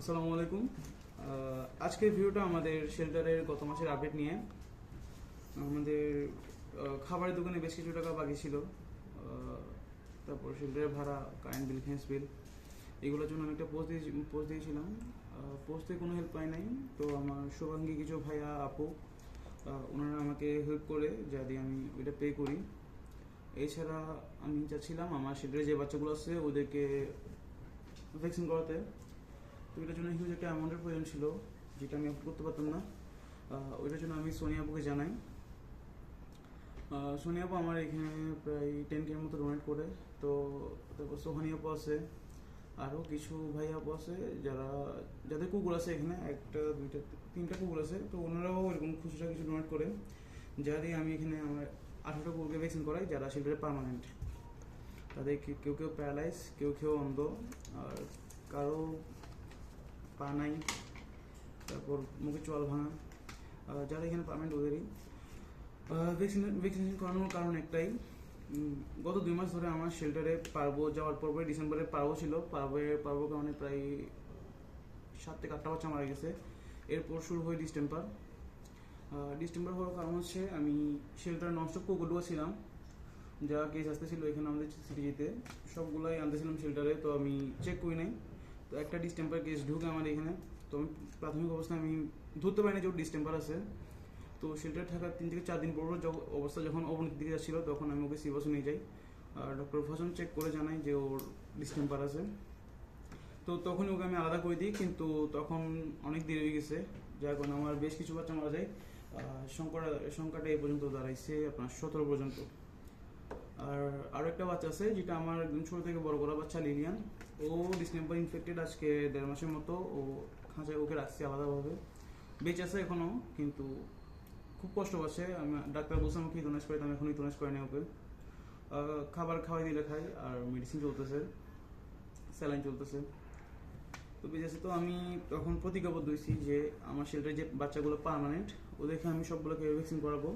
আসসালামু আলাইকুম। আজকের ভিডিওটা আমাদের শেল্টারের গত মাসের আপডেট নিয়ে। আমাদের খাবারের দোকানে বেশ কিছু টাকা বাকি ছিল। তারপর শেল্টারের ভাড়া কারেন্ট বিল ফেন্স বিল এগুলোর জন্য আমি একটা পোস্ট দিয়ে পোস্ট দিয়েছিলাম। পোস্টে কোনো হেল্প পাই নাই। তো আমার শুভাঙ্গী কিছু ভাইয়া, আপু ওনারা আমাকে হেল্প করে, যা দিয়ে আমি ওইটা পে করি। এছাড়া আমি চাচ্ছিলাম আমার শেল্টারে যে বাচ্চাগুলো আছে, ওদেরকে ভ্যাকসিন করাতে। এটার জন্য হিউজ একটা অ্যামাউন্টের প্রয়োজন ছিল যেটা আমি অ্যাফোর্ড করতে পারতাম না। ওইটার জন্য আমি সোনিয়া আপুকে জানাই। আহ, সোনিয়া আপু আমার এখানে প্রায় টেন কের মতো ডোনেট করে। তো তারপর সোহানি আপু আছে আরও কিছু ভাই আপু আছে যারা যাদের কুকুর আছে এখানে একটা দুইটা তিনটা কুকুর আছে। তো ওনারাও এরকম খুচরা কিছু ডোনেট করে যা দিয়ে আমি এখানে আমার আঠারোটা কুকুরকে ভ্যাকসিন করাই যারা সেগুলো পার্মানেন্ট তাদের কেউ কেউ প্যারালাইজ কেউ কেউ অন্ধ আর কারও পা নাই তারপর মুখে চোয়াল ভাঙা যারা এখানে পার্মানেন্ট ওদেরই। ভ্যাকসিন ভ্যাকসিনেশন করানোর কারণ একটাই গত দুই মাস ধরে আমার শেল্টারে পারব, যাওয়ার পর পরে ডিসেম্বরে পারব ছিল, পারবে, পারব কারণে প্রায় সাত থেকে আটটা বাচ্চা মারা গেছে। এরপর শুরু হয় ডিস্টেম্পার ডিস্টেম্পার হওয়ার কারণ হচ্ছে আমি শেল্টার ননস্টপ কুকুরগুলো ছিলাম। যা কেস আসতেছিল এখানে আমাদের সিটি সিটিজিতে সবগুলাই আনতেছিলাম শেল্টারে তো আমি চেক করি নাই। তো একটা ডিস্টেম্পার কেস ঢুকে আমার এখানে। তো আমি প্রাথমিক অবস্থায় আমি ধরতে পারি না যে ওর ডিস্টেম্পার আছে। তো সেটা থাকার তিন থেকে চার দিন পর অবস্থা যখন অবনতির দিকে যাচ্ছিল, তখন আমি ওকে সিবাসে নিয়ে যাই। আর ডক্টর ফসন চেক করে জানাই যে ওর ডিস্টেম্পার আছে। তো তখন ওকে আমি আলাদা করে দিই, কিন্তু তখন অনেক দেরি হয়ে গেছে। যার কারণে আমার বেশ কিছু বাচ্চা মারা যায়। সংখ্যাটা সংখ্যাটা এই পর্যন্ত দাঁড়াইছে আপনার সতেরো পর্যন্ত। আর আরও একটা বাচ্চা আছে, যেটা আমার একদম ছোট থেকে বড় করা বাচ্চা লিলিয়ান ও ডিসেম্বর ইনফেক্টেড আজকে দেড় মাসের মতো। ও খাঁচায় ওকে রাখছি আলাদাভাবে। বেঁচে আছে এখনও, কিন্তু খুব কষ্ট পাচ্ছে। আমি ডাক্তার বলছে আমাকে ইতোনাস করে, আমি এখন ইতোনাস করে নেই ওকে। খাবার খাওয়াই দিলে খাই আর মেডিসিন চলতেছে স্যালাইন চলতেছে। তো বেঁচে আছে তো, আমি তখন প্রতিজ্ঞাবদ্ধ হয়েছি যে আমার শেল্টারে যে বাচ্চাগুলো পার্মানেন্ট ওদেরকে আমি সবগুলোকে ভ্যাকসিন করাবো।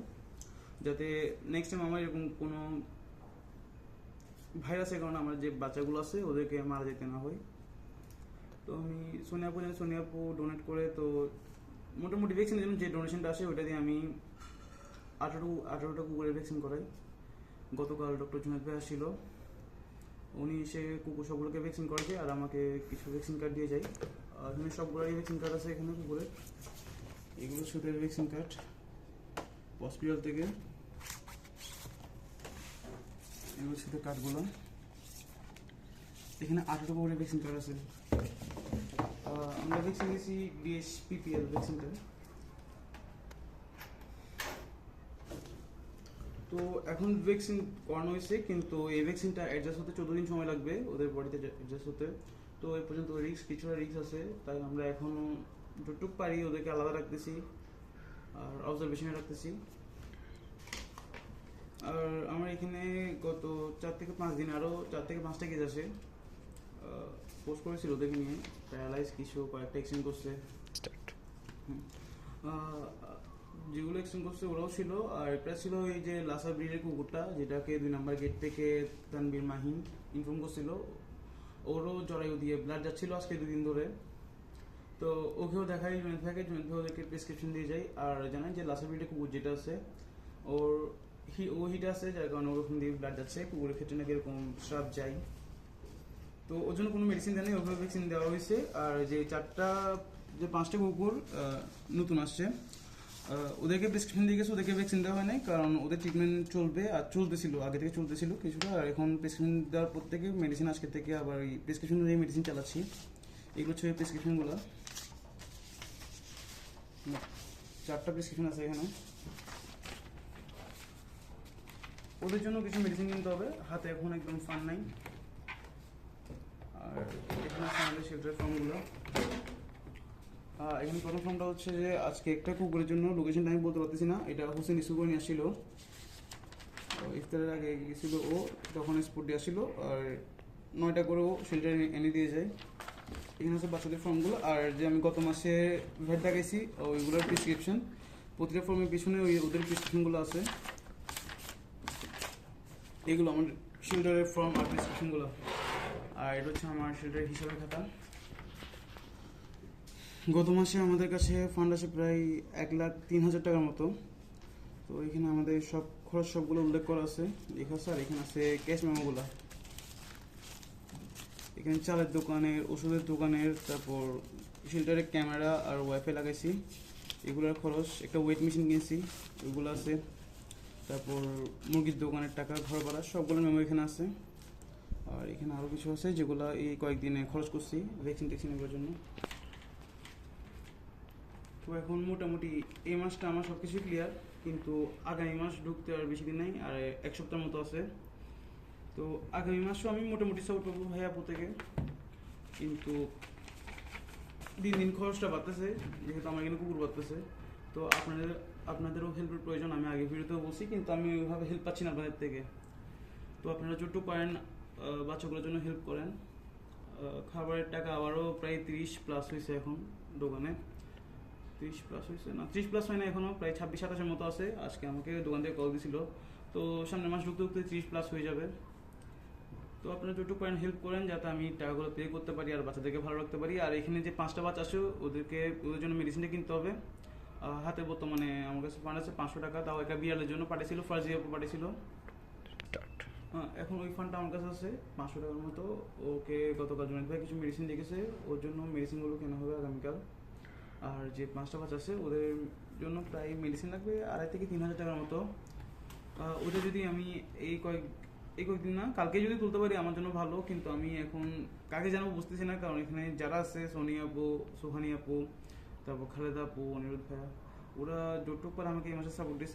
যাতে নেক্সট টাইম আমার এরকম কোনো ভাইরাসের কারণে আমার যে বাচ্চাগুলো আছে, ওদেরকে মারা যেতে না হয়। তো আমি সোনিয়াপু জানি সোনিয়াপু ডোনেট করে, তো মোটামুটি ভ্যাকসিনের জন্য যে ডোনেশনটা আসে ওটা দিয়ে আমি আঠারো, আঠারোটা কুকুরের ভ্যাকসিন করাই। গতকাল ডক্টর জুনাদ ভাই আসছিল। উনি এসে কুকুর সবগুলোকে ভ্যাকসিন করেছে আর আমাকে কিছু ভ্যাকসিন কার্ড দিয়ে যায়। আর এখানে সবগুলোরই ভ্যাকসিন কার্ড আছে এখানে কুকুরের। এগুলো সুদের ভ্যাকসিন কার্ড হসপিটাল থেকে। এগুলো ছিল কার্ডগুলো এখানে আঠারো করে ভ্যাকসিন কার্ড আছে। আমরা ভ্যাকসিন দিয়েছি বিএস পিপিএল ভ্যাকসিনটা তো এখন ভ্যাকসিন করানো হয়েছে, কিন্তু এই ভ্যাকসিনটা অ্যাডজাস্ট হতে চোদ্দ দিন সময় লাগবে ওদের বডিতে অ্যাডজাস্ট হতে। তো এই পর্যন্ত রিস্ক কিছুটা রিস্ক আছে, তাই আমরা এখন যতটুক পারি ওদেরকে আলাদা রাখতেছি, আর অবজারভেশনে রাখতেছি। আর আমার এখানে গত চার থেকে পাঁচ দিন আরও চার থেকে পাঁচটা কেস আছে। পোস্ট করেছিল ওদেরকে নিয়ে প্যারালাইজ কিছু কয়েকটা এক্সচেঞ্জ করছে। যেগুলো এক্সচেঞ্জ করছে ওরাও ছিল আর একটা ছিল এই যে লাসা ব্রিডের কুকুরটা যেটাকে দুই নাম্বার গেট থেকে তানবীর মাহিন ইনফর্ম করছিল। ওরও জরায়ু দিয়ে ব্লাড যাচ্ছিল আজকে দুদিন ধরে। তো ওকেও দেখাই জয়েন্ট থাকে জয়েন্ট ওদেরকে প্রেসক্রিপশন দিয়ে যায়। আর জানাই যে লাসা ব্রিডের কুকুর যেটা আছে ওর হি ও হিট আছে, যার কারণে ওরকম দিয়ে ব্লাড যাচ্ছে কুকুরের ক্ষেত্রে নাকি এরকম স্রাব যায়। তো ওর জন্য কোনো মেডিসিন দেয়নি ওভাবে ভ্যাকসিন দেওয়া হয়েছে। আর যে চারটা, যে পাঁচটা কুকুর নতুন আসছে ওদেরকে প্রেসক্রিপশন দিয়ে গেছে, ওদেরকে ভ্যাকসিন দেওয়া হয় নাই, কারণ ওদের ট্রিটমেন্ট চলবে, আর চলতেছিল আগে থেকে চলতেছিল কিছুটা, আর এখন প্রেসক্রিপশন দেওয়ার পর থেকে মেডিসিন আজকে থেকে আবার এই প্রেসক্রিপশন দিয়ে মেডিসিন চালাচ্ছি। এগুলো হচ্ছে প্রেসক্রিপশনগুলো চারটা প্রেসক্রিপশন আছে এখানে। ওদের জন্য কিছু মেডিসিন কিনতে হবে। হাতে এখন একদম ফান নাই। আর এখানে আমাদের শেল্টার ফর্মগুলো। এখানে প্রথম ফর্মটা হচ্ছে যে, আজকে একটা কুকুরের জন্য লোকেশনটা আমি বলতে পারতেছি না। এটা হোসেন ইস্যু করে নিয়ে আসছিল। ইফতারের আগে গেছিল ও, তখন স্পোর্ট দিয়ে আসছিল। আর নয়টা করে ও শেল্টারে এনে দিয়ে যায়। এখানে হচ্ছে বাচ্চাদের ফর্মগুলো। আর যে আমি গত মাসে ভেট দেখাইছি, ওইগুলোর প্রেসক্রিপশন প্রতিটা ফর্মের পিছনে ওই ওদের প্রেসক্রিপশনগুলো আছে। এগুলো আমার শেল্টারের ফর্ম আর প্রেসক্রিপশনগুলো আর এটা হচ্ছে আমার শেল্টারের হিসাবের খাতা। গত মাসে আমাদের কাছে ফান্ড আছে প্রায় এক লাখ তিন হাজার টাকার মতো। তো এখানে আমাদের সব খরচ সবগুলো উল্লেখ করা আছে। লেখা আছে আর এখানে আছে ক্যাশ মেমোগুলো এখানে চালের দোকানের, ওষুধের দোকানের, তারপর শেল্টারের ক্যামেরা আর ওয়াইফাই লাগাইছি। এগুলোর খরচ একটা ওয়েট মেশিন কিনেছি। ওইগুলো আছে। তারপর মুরগির দোকানের টাকা, ঘর ভাড়া, সবগুলো মেমো এখানে আছে। আর এখানে আরও কিছু আছে যেগুলো এই কয়েকদিনে খরচ করছি ভ্যাকসিন ট্যাকসিন এগুলোর জন্য। তো এখন মোটামুটি এই মাসটা আমার সব কিছুই ক্লিয়ার কিন্তু আগামী মাস ঢুকতে আর বেশি দিন নাই, আর এক সপ্তাহের মতো আছে। তো আগামী মাসও আমি মোটামুটি সাপোর্ট পাবো ভাইয়া আপু থেকে। কিন্তু দিন দিন খরচটা বাড়তেছে, যেহেতু আমার এখানে কুকুর বাড়তেছে। তো আপনাদের, আপনাদেরও হেল্পের প্রয়োজন, আমি আগে ভিডিওতেও বলছি, কিন্তু আমি ওইভাবে হেল্প পাচ্ছি না আপনাদের থেকে। তো আপনারা যতটুকু পারেন বাচ্চাগুলোর জন্য হেল্প করেন। খাবারের টাকা আবারও প্রায় তিরিশ প্লাস হয়েছে এখন দোকানে। তিরিশ প্লাস হয়েছে না, ত্রিশ প্লাস হয় না এখনও প্রায় ছাব্বিশ সাতাশের মতো আছে। আজকে আমাকে দোকান থেকে কল দিছিল। তো সামনের মাস ঢুকতে ঢুকতে ত্রিশ প্লাস হয়ে যাবে। তো আপনারা যতটুকু পারেন হেল্প করেন, যাতে আমি টাকাগুলো পে করতে পারি আর বাচ্চাদেরকে ভালো রাখতে পারি। আর এখানে যে পাঁচটা বাচ্চা আছে, ওদেরকে, ওদের জন্য মেডিসিনটা কিনতে হবে। হাতে বর্তমানে আমার কাছে ফান্ড আছে, পাঁচশো টাকা। তাও একটা বিড়ালের জন্য পাঠিয়েছিল ফার্স্ট ইয়ার পাঠিয়েছিল। হ্যাঁ এখন ওই ফান্ডটা আমার কাছে আছে, পাঁচশো টাকার মতো। ওকে গতকাল জনের ভাই কিছু মেডিসিন লিখেছে ওর জন্য মেডিসিনগুলো কেনা হবে আগামীকাল। আর যে পাঁচটা বাচ্চা আছে, ওদের জন্য প্রায় মেডিসিন লাগবে আড়াই থেকে তিন হাজার টাকার মতো। ওটা যদি আমি এই কয়েক, এই কয়েকদিন না, কালকে যদি তুলতে পারি আমার জন্য ভালো, কিন্তু আমি এখন কাকে জানাব বুঝতেছি না, কারণ এখানে যারা আছে সোনি আপু, সোহানি আপু তারপর খালেদা আপু অনিরুদ্ধ ভাইয়া ওরা যতটুকু পারে আমাকে এই মাসে সাপোর্ট দিচ্ছে